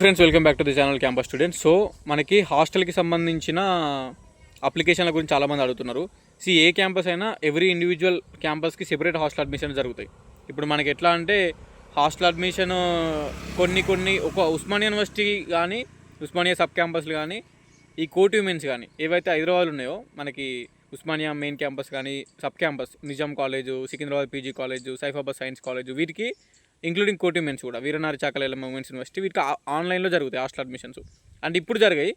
Friends welcome back to the channel campus students so మనకి హాస్టల్కి సంబంధించిన అప్లికేషన్ల గురించి చాలామంది అడుగుతున్నారు. సి ఏ క్యాంపస్ అయినా ఎవ్రీ ఇండివిజువల్ క్యాంపస్కి సెపరేట్ హాస్టల్ అడ్మిషన్ జరుగుతాయి. ఇప్పుడు మనకి ఎట్లా అంటే హాస్టల్ అడ్మిషన్ కొన్ని కొన్ని ఒక ఉస్మానియా యూనివర్సిటీ కానీ ఉస్మానియా సబ్ క్యాంపస్లు కానీ ఈ కోట్ ఉమెన్స్ కానీ ఏవైతే హైదరాబాద్ ఉన్నాయో మనకి ఉస్మానియా మెయిన్ క్యాంపస్ కానీ sub campus Nizam college Secunderabad PG college Saifabad science college వీటికి ఇంక్లూడింగ్ కోటి మెన్స్ కూడా. వీరనారి చాకలేల ఉమెన్స్ యూనివర్సిటీ వీటికి ఆన్లైన్లో జరుగుతాయి హాస్టల్ అడ్మిషన్స్ అండ్ ఇప్పుడు జరిగాయి.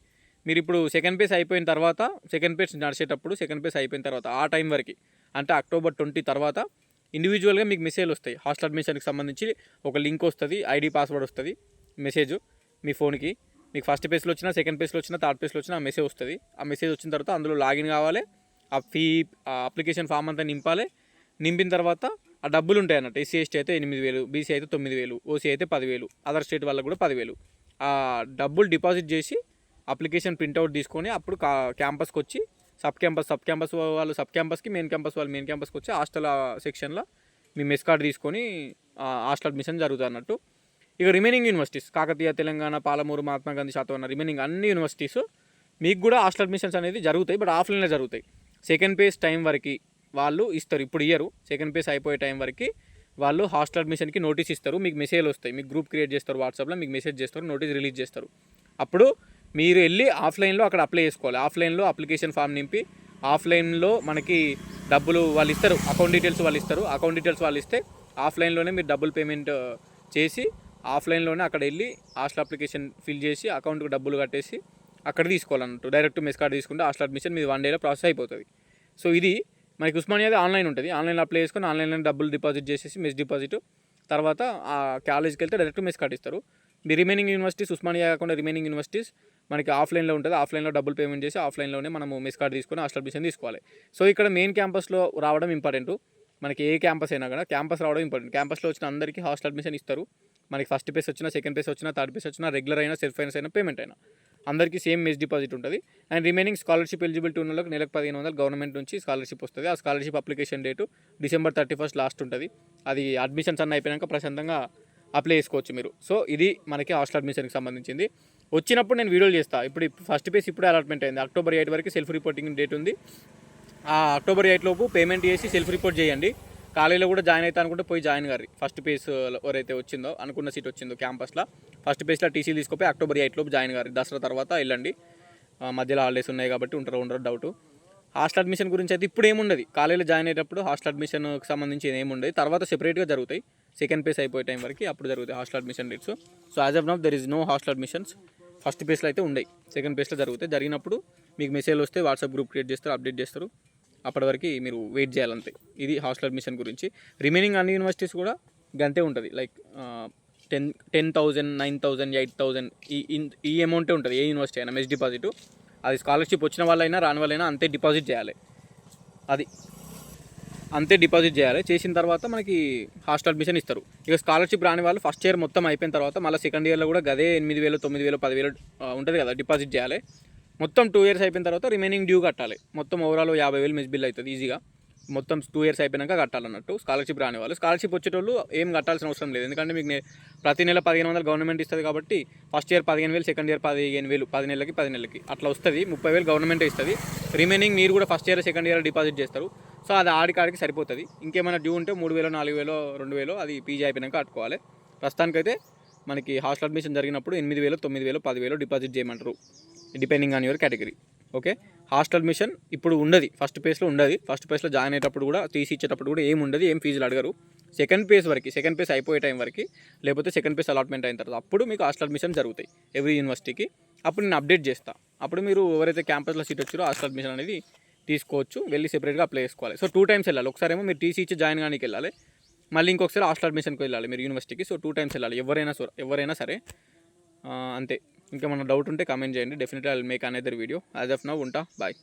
మీరు ఇప్పుడు సెకండ్ పేస్ అయిపోయిన తర్వాత సెకండ్ పేస్ నడిచేటప్పుడు సెకండ్ పేస్ అయిపోయిన తర్వాత ఆ టైం వరకు అంటే అక్టోబర్ ట్వంటీ తర్వాత ఇండివిజువల్గా మీకు మెసేజ్ వస్తాయి. హాస్టల్ అడ్మిషన్కి సంబంధించి ఒక లింక్ వస్తుంది ఐడి పాస్వర్డ్ వస్తుంది మెసేజ్ మీ ఫోన్కి మీకు ఫస్ట్ పేజ్లో వచ్చినా సెకండ్ పేజ్లో వచ్చినా థర్డ్ పేజ్లో వచ్చినా ఆ మెసేజ్ వస్తుంది. ఆ మెసేజ్ వచ్చిన తర్వాత అందులో లాగిన్ కావాలి. ఆ ఫీ ఆ అప్లికేషన్ ఫామ్ అంతా నింపాలి. నింపిన తర్వాత ఆ డబ్బులు ఉంటాయి అన్నట్టు ఎస్సీ ఎస్టీ అయితే ఎనిమిది వేలు బీసీ అయితే తొమ్మిది వేలు ఓసీ అయితే పదివేలు అదర్ స్టేట్ వాళ్ళకు కూడా పదివేలు. ఆ డబ్బులు డిపాజిట్ చేసి అప్లికేషన్ ప్రింట్అవుట్ తీసుకొని అప్పుడు కా క్యాంపస్కి వచ్చి సబ్ క్యాంపస్ సబ్ క్యాంపస్ వాళ్ళు సబ్ క్యాంపస్కి మెయిన్ క్యాంపస్ వాళ్ళు మెయిన్ క్యాంపస్కి వచ్చి హాస్టల్ సెక్షన్లో మీ మెస్ కార్డ్ తీసుకొని హాస్టల్ అడ్మిషన్ జరుగుతుంది అన్నట్టు ఇక remaining universities Kakatiya Telangana Palamuru Mahatma Gandhi Satavahana remaining అన్ని యూనివర్సిటీస్ మీకు కూడా హాస్టల్ అడ్మిషన్స్ అనేది జరుగుతాయి బట్ ఆఫ్లైన్లో జరుగుతాయి. సెకండ్ పేజ్ టైం వరకు వాళ్ళు ఇస్తారు. ఇప్పుడు ఇయ్యరు సెకండ్ పేస్ అయిపోయే టైం వరకు వాళ్ళు హాస్టల్ అడ్మిషన్కి నోటీస్ ఇస్తారు. మీకు మెసేజ్ వస్తాయి. మీకు గ్రూప్ క్రియేట్ చేస్తారు వాట్సాప్లో మీకు మెసేజ్ చేస్తారు నోటీస్ రిలీజ్ చేస్తారు. అప్పుడు మీరు వెళ్ళి ఆఫ్లైన్లో అక్కడ అప్లై చేసుకోవాలి. ఆఫ్లైన్లో అప్లికేషన్ ఫామ్ నింపి ఆఫ్లైన్లో మనకి డబ్బులు వాళ్ళు ఇస్తారు. అకౌంట్ డీటెయిల్స్ వాళ్ళు ఇస్తారు. అకౌంట్ డీటెయిల్స్ వాళ్ళు ఇస్తే ఆఫ్లైన్లోనే మీరు డబ్బులు పేమెంట్ uh, చేసి ఆఫ్లైన్లోనే అక్కడ వెళ్ళి హాస్టల్ అప్లికేషన్ ఫిల్ చేసి అకౌంట్కి డబ్బులు కట్టేసి అక్కడ తీసుకోవాలన్నట్టు. డైరెక్ట్ మెస్ కార్డ్ తీసుకుంటే హాస్టల్ అడ్మిషన్ మీది వన్ డేలో ప్రాసెస్ అయిపోతుంది. సో ఇది మనకి ఉస్మానియాది ఆన్లైన్ ఉంటుంది. ఆన్లైన్లో అప్లై చేసుకొని ఆన్లైన్లో డబ్బులు డిపాజిట్ చేసేసి మెస్ డిపాజిట్. తర్వాత ఆ కాలేజ్కి వెళ్తే డైరెక్ట్ మెస్ కార్డ్ ఇస్తారు. మీ రిమైనింగ్ యూనివర్సిటీస్ ఉస్మానియా కాకుండా రిమైనింగ్ యూనివర్సిటీస్ మనకి ఆఫ్లైన్లో ఉంటుంది. ఆఫ్లైన్లో డబ్బులు పేమెంట్ చేసి ఆఫ్లైన్లోనే మనము మెస్ కార్డ్ తీసుకొని హాస్టల్ అడ్మిషన్ తీసుకోవాలి. సో ఇక్కడ మెయిన్ క్యాంపస్లో రావడం ఇంపార్టెంట్. మనకి ఏ క్యాంపస్ అయినా కూడా క్యాంపస్ రావడం ఇంపార్టెంట్. క్యాంపస్లో వచ్చిన అందరికీ హాస్టల్ అడ్మిషన్ ఇస్తారు. మనకి ఫస్ట్ పేస్ వచ్చినా సెకండ్ పేస్ వచ్చినా థర్డ్ పేస్ వచ్చినా రెగ్యులర్ అయినా సెల్ఫ్ ఫైనాన్స్ అయినా పేమెంట్ అయినా. అందరికీ సేమ్ మెస్ డిపాజిట్ ఉంటుంది. అండ్ రిమైనింగ్ స్కాలర్షిప్ ఎలిజిబిలిటీ ఉన్న వాళ్ళకి నెలకు పదిహేను వందలు గవర్నమెంట్ నుంచి స్కాలర్షిప్ వస్తుంది. ఆ scholarship application date December thirty first last ఉంటుంది. అది అడ్మిషన్స్ అన్న అయిపోయాక ప్రశాంతంగా అప్లై చేసుకోవచ్చు మీరు. సో ఇది మనకి హాస్టల్ అడ్మిషన్కి సంబంధించింది. వచ్చినప్పుడు నేను వీడియోలు చేస్తాను ఇప్పుడు ఫస్ట్ పేస్ ఇప్పుడే అలాట్మెంట్ అయింది. అక్టోబర్ ఎయిట్ వరకు సెల్ఫ్ రిపోర్టింగ్ డేట్ ఉంది. ఆ అక్టోబర్ ఎయిట్ లోపు పేమెంట్ చేసి సెల్ఫ్ రిపోర్ట్ చేయండి. కాలేజీలో కూడా జాయిన్ అవుతా అనుకుంటే పోయి జాయిన్ గారి ఫస్ట్ పేస్ ఎవరైతే వచ్చిందో అనుకున్న సీట్ వచ్చిందో క్యాంపస్లో ఫస్ట్ పేస్లో టీసీ తీసుకుపోయి అక్టోబర్ ఎయిట్ లోపు జాయిన్ గారి దసరా తర్వాత వెళ్ళండి. మధ్యలో హాలిడేస్ ఉన్నాయి కాబట్టి ఉంటారు ఉండరు డౌట్ హాస్టల్ అడ్మిషన్ గురించి అయితే ఇప్పుడు ఏముండదు. కాలేజీలో జాయిన్ అయ్యేటప్పుడు హాస్టల్ అడ్మిషన్కి సంబంధించి ఏముండదు తర్వాత సెపరేట్గా జరుగుతాయి. సెకండ్ పేస్ అయిపోయే టైం వరకు అప్పుడు జరుగుతాయి hostel admission dates so as of now there is no hostel admissions first పేస్లో అయితే ఉండయి. సెకండ్ పేస్లో జరుగుతాయి. జరిగినప్పుడు మీకు మెసేజ్ వస్తే వాట్సాప్ గ్రూప్ క్రియేట్ చేస్తారు అప్డేట్ చేస్తారు. అప్పటి వరకు మీరు వెయిట్ చేయాలంతే. ఇది హాస్టల్ అడ్మిషన్ గురించి. రిమైనింగ్ అన్ని యూనివర్సిటీస్ కూడా గంతే ఉంటుంది. Like ten ten thousand nine thousand eight thousand ఈ ఈ అమౌంటే ఉంటుంది. ఏ యూనివర్సిటీ అయినా మెస్ డిపాజిట్ అది స్కాలర్షిప్ వచ్చిన వాళ్ళైనా రాని వాళ్ళైనా అంతే డిపాజిట్ చేయాలి. అది అంతే డిపాజిట్ చేయాలి. చేసిన తర్వాత మనకి హాస్టల్ అడ్మిషన్ ఇస్తారు. ఇక స్కాలర్షిప్ రాని వాళ్ళు ఫస్ట్ ఇయర్ మొత్తం అయిపోయిన తర్వాత మళ్ళీ సెకండ్ ఇయర్లో కూడా గదే ఎనిమిది వేలు తొమ్మిది వేలు పదివేలు ఉంటుంది కదా డిపాజిట్ చేయాలి. మొత్తం టూ ఇయర్స్ అయిపోయిన తర్వాత రిమైనింగ్ డ్యూ కట్టాలి. మొత్తం ఓవరాల్ యాభై వేలు మిస్ బిల్ అవుతుంది ఈజీగా మొత్తం టూ ఇయర్స్ అయిపోయినాక కట్టాలన్నట్టు స్కాలర్షిప్ రాని వాళ్ళు స్కాలర్షిప్ వచ్చేటోళ్ళు ఏం కట్టాల్సిన అవసరం లేదు. ఎందుకంటే మీకు ప్రతి నెల పదిహేను వందలు గవర్నమెంట్ ఇస్తుంది కాబట్టి ఫస్ట్ ఇయర్ పదిహేను వేలు సెకండ్ ఇయర్ పదిహేను వేలు పది నెలలకి పది నెలలకి అట్లా వస్తుంది. ముప్పై వేలు గవర్నమెంటే ఇస్తుంది. రిమైనింగ్ మీరు కూడా first year second year deposit చేస్తారు. సో అది ఆడికాడికి సరిపోతుంది. ఇంకేమైనా డ్యూ ఉంటే మూడు వేలు నాలుగు వేలో రెండు వేలో అది పీజీ అయిపోయినాక కట్టుకోవాలి. ప్రస్తుతానికైతే మనకి హాస్టల్ అడ్మిషన్ జరిగినప్పుడు ఎనిమిది వేలు తొమ్మిది వేలు పదివేలు డిపాజిట్ చేయమంటారు. Depending on your category okay hostel admission ఇప్పుడు ఉండదు. ఫస్ట్ పేస్లో ఉండదు. ఫస్ట్ పేస్లో జాయిన్ అయ్యేటప్పుడు కూడా తీసి ఇచ్చేటప్పుడు కూడా ఏం ఉండదు ఏం ఫీజులు అడగరు. సెకండ్ పేస్ వరకు సెకండ్ పేస్ అయిపోయే టైం వరకు లేకపోతే సెకండ్ పేస్ అలాట్మెంట్ అయిన తర్వాత అప్పుడు మీకు హాస్టల్ అడ్మిషన్ జరుగుతాయి ఎవ్రీ యూనివర్సిటీకి అప్పుడు నేను అప్డేట్ చేస్తాను అప్పుడు మీరు ఎవరైతే క్యాంపస్లో సీట్ వచ్చారో హాస్టల్ అడ్మిషన్ అనేది తీసుకోవచ్చు. వెళ్ళి సెపరేట్గా అప్లై చేసుకోవాలి. సో టూ టైమ్స్ వెళ్ళాలి. ఒకసారి ఏమో మీరు టీసీ ఇచ్చి జాయిన్ కానీ వెళ్ళాలి. మళ్ళీ ఇంకొకసారి హాస్టల్ అడ్మిషన్కి వెళ్ళాలి మీరు యూనివర్సిటీకి సో టూ టైమ్స్ వెళ్ళాలి. ఎవరైనా సో ఎవరైనా సరే అంతే. ఇంకా మన డౌట్ ఉంటే కామెంట్ చేయండి. Definitely I make another video as of now ఉంటా. బాయ్